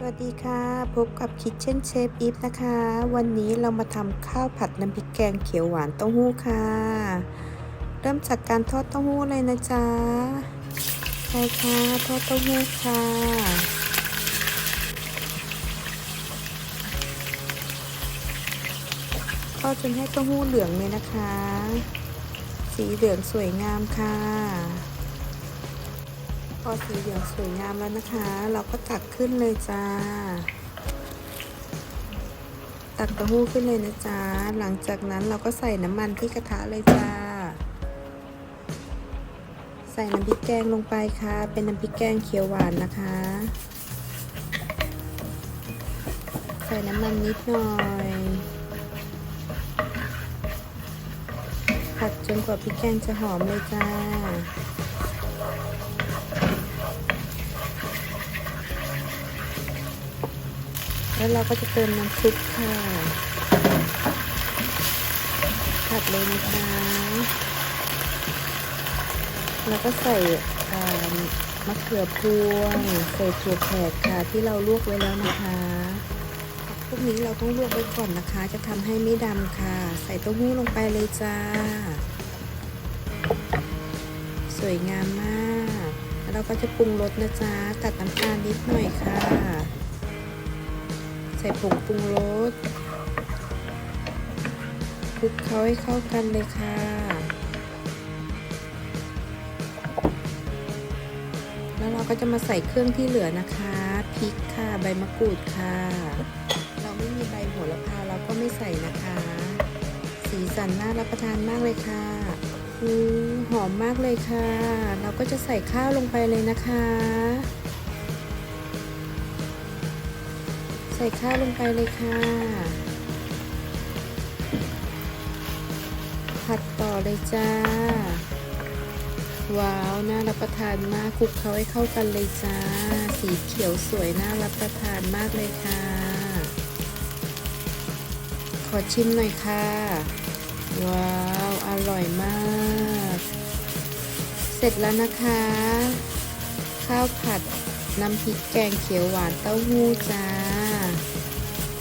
สวัสดีค่ะ พบกับคิ t เช่นเชฟอีฟนะคะ วันนี้เรามาทำข้าวผัดน้ำพริกแกงเขียวหวานเต้าหู้ค่ะ เริ่มจากการทอดเต้าหู้เลยนะจ๊ะใช่ค่ะทอดเต้าหู้ค่ะทอดจนให้เต้าหู้เหลืองเลยนะคะ สีเหลืองสวยงามค่ะ อสีเหลืองสวยงามแล้วนะคะ เราก็ตักขึ้นเลยจ้า ตักเต้าหู้ขึ้นเลยนะจ๊ะ หลังจากนั้นเราก็ใส่น้ำมันที่กระทะเลยจ้า ใส่น้ำพริกแกงลงไปค่ะ เป็นน้ำพริกแกงเขียวหวานนะคะ ใส่น้ำมันนิดหน่อยผัดจนกว่าพริกแกงจะหอมเลยจ้า แล้วเราก็จะเติมน้ำซุปค่ะผัดเลยนะคะแล้วก็ใส่มะเขือพวงใส่ถั่วแขกค่ะที่เราลวกไว้แล้วนะคะพวกนี้เราต้องลวกไว้ก่อนนะคะ จะทำให้ไม่ดำค่ะ ใส่เต้าหู้ลงไปเลยจ้า สวยงามมาก แล้วเราก็จะปรุงรสนะจ๊ะตัดน้ำตาลนิดหน่อยค่ะ ใส่ผงปรุงรสคลุกเคล้าให้เข้ากันเลยค่ะ แล้วเราก็จะมาใส่เครื่องที่เหลือนะคะ พริกค่ะ ใบมะกรูดค่ะ เราไม่มีใบโหระพาเราก็ไม่ใส่นะคะ สีสันน่ารับประทานมากเลยค่ะหอมมากเลยค่ะ เราก็จะใส่ข้าวลงไปเลยนะคะ ใส่ข้าวลงไปเลยค่ะ ผัดต่อเลยจ้า ว้าว น่ารับประทานมากคลุกเขาให้เข้ากันเลยจ้า สีเขียวสวยน่ารับประทานมากเลยค่ะ ขอชิมหน่อยค่ะ ว้าว อร่อยมาก เสร็จแล้วนะคะ ข้าวผัด น้ำพริกแกงเขียวหวานเต้าหู้จ้า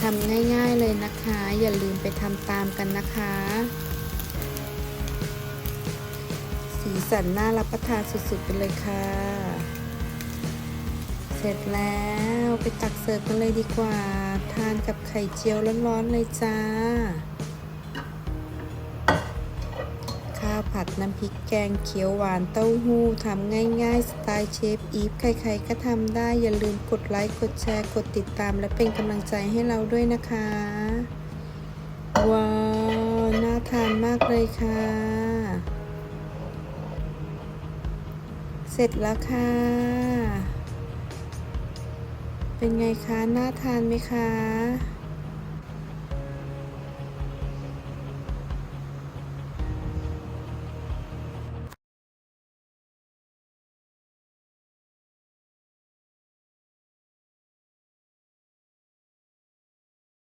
ทำง่ายๆเลยนะคะ อย่าลืมไปทำตามกันนะคะ สีสันน่ารับประทานสุดๆไปเลยค่ะ เสร็จแล้วไปตักเสิร์ฟกันเลยดีกว่า ทานกับไข่เจียวร้อนๆเลยจ้าาวผัดน้ำพริกแกงเขียวหวานเต้าหู้ทำง่ายๆ สไตล์เชฟอีฟใครๆก็ทำได้อย่าลืมกดไลค์กดแชร์กดติดตาม และเป็นกำลังใจให้เราด้วยนะคะ ว้าว น่าทานมากเลยค่ะ เสร็จแล้วค่ะ เป็นไงคะ น่าทานไหมคะ